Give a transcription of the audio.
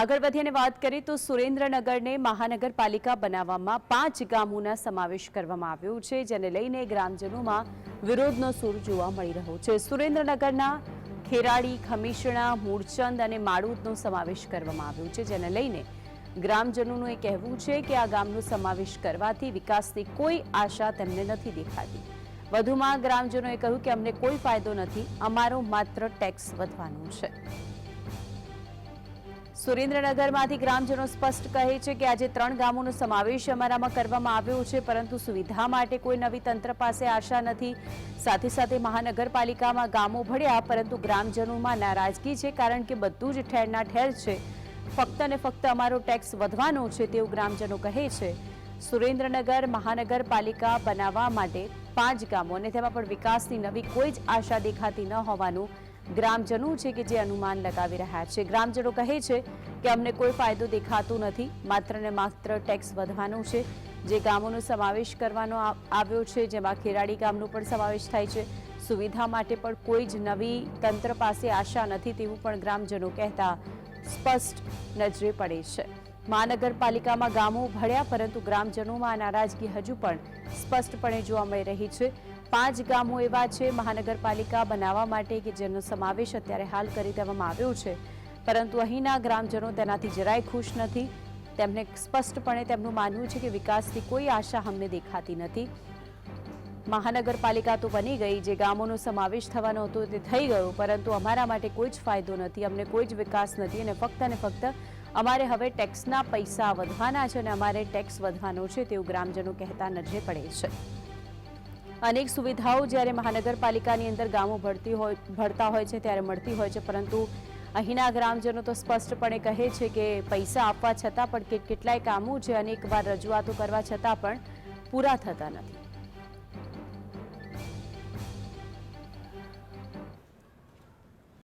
આગળ વધીને વાત કરીએ તો સુરેન્દ્રનગરને મહાનગરપાલિકા બનાવવામાં પાંચ ગામોના સમાવેશ કરવામાં આવ્યો છે, જેને લઈને ગ્રામજનોમાં વિરોધનો સૂર જોવા મળી રહ્યો છે. સુરેન્દ્રનગરના ખેરાડી ખમીશણા મૂળચંદ અને માળુદનો સમાવેશ કરવામાં આવ્યો છે, જેને લઈને ગ્રામજનોનું એ કહેવું છે કે આ ગામનો સમાવેશ કરવાથી વિકાસની કોઈ આશા તેમને નથી દેખાતી. વધુમાં ગ્રામજનોએ કહ્યું કે અમને કોઈ ફાયદો નથી, અમારો માત્ર ટેક્સ વધવાનો છે. સુરેન્દ્રનગરમાંથી ગ્રામજનો સ્પષ્ટ કહે છે કે આજે ત્રણ ગામોનો સમાવેશ અમારામાં કરવામાં આવ્યો છે, પરંતુ સુવિધા માટે કોઈ નવી તંત્ર પાસે આશા નથી. સાથે સાથે મહાનગરપાલિકામાં ગામો ભળ્યા, પરંતુ ગ્રામજનોમાં નારાજગી છે, કારણ કે બધું જ ઠેરના ઠેર છે. ફક્ત ને ફક્ત અમારો ટેક્સ વધવાનો છે તેવું ગ્રામજનો કહે છે. સુરેન્દ્રનગર મહાનગરપાલિકા બનાવવા માટે પાંચ ગામો અને તેમાં પણ વિકાસની નવી કોઈ જ આશા દેખાતી ન હોવાનું ગ્રામજનો છે કે જે અનુમાન લગાવી રહ્યા છે. ગ્રામજનો કહે છે કે અમને કોઈ ફાયદો દેખાતો નથી. માત્ર ને માત્ર ટેક્સ વધવાનો છે. જે ગામોનો સમાવેશ કરવાનો આવ્યો છે, જેમાં ખેરાડી ગામનો પણ સમાવેશ થાય છે. સુવિધા માટે પણ કોઈ જ નવી તંત્ર પાસે આશા નથી તેવું પણ ગ્રામજનો કહેતા સ્પષ્ટ નજરે પડે છે. મહાનગરપાલિકામાં ગામો ભળ્યા, પરંતુ ગ્રામજનોમાં નારાજગી હજુ પણ સ્પષ્ટપણે જોવા મળી રહી છે. પાંચ ગામો એવા છે મહાનગરપાલિકા બનાવવા માટે કે જેનો સમાવેશ અત્યારે હાલ કરી દેવામાં આવ્યો છે. પરંતુ અહીંના ગ્રામજનો તેનાથી જરાય ખુશ નથી. તેમને સ્પષ્ટપણે તેમનું માનવું છે કે વિકાસની કોઈ આશા અમને દેખાતી નથી. મહાનગરપાલિકા તો બની ગઈ, જે ગામોનો સમાવેશ થવાનો હતો તે થઈ ગયો, પરંતુ અમારા માટે કોઈ જ ફાયદો નથી, અમને કોઈ જ વિકાસ નથી અને ફક્ત ને ફક્ત અમારે હવે ટેક્સના પૈસા વધવાના છે અને અમારે ટેક્સ વધવાનો છે તેવું ગ્રામજનો કહેતા નજરે પડે છે. અનેક સુવિધાઓ જ્યારે મહાનગરપાલિકાની અંદર ગામો ભળતી હોય ભળતા હોય છે, ત્યારે મળતી હોય છે, પરંતુ અહીંના ગ્રામજનો તો સ્પષ્ટપણે કહે છે કે પૈસા આપવા છતાં પણ કેટલાય કામો છે અનેકવાર રજૂઆતો કરવા છતાં પણ પૂરા થતા નથી.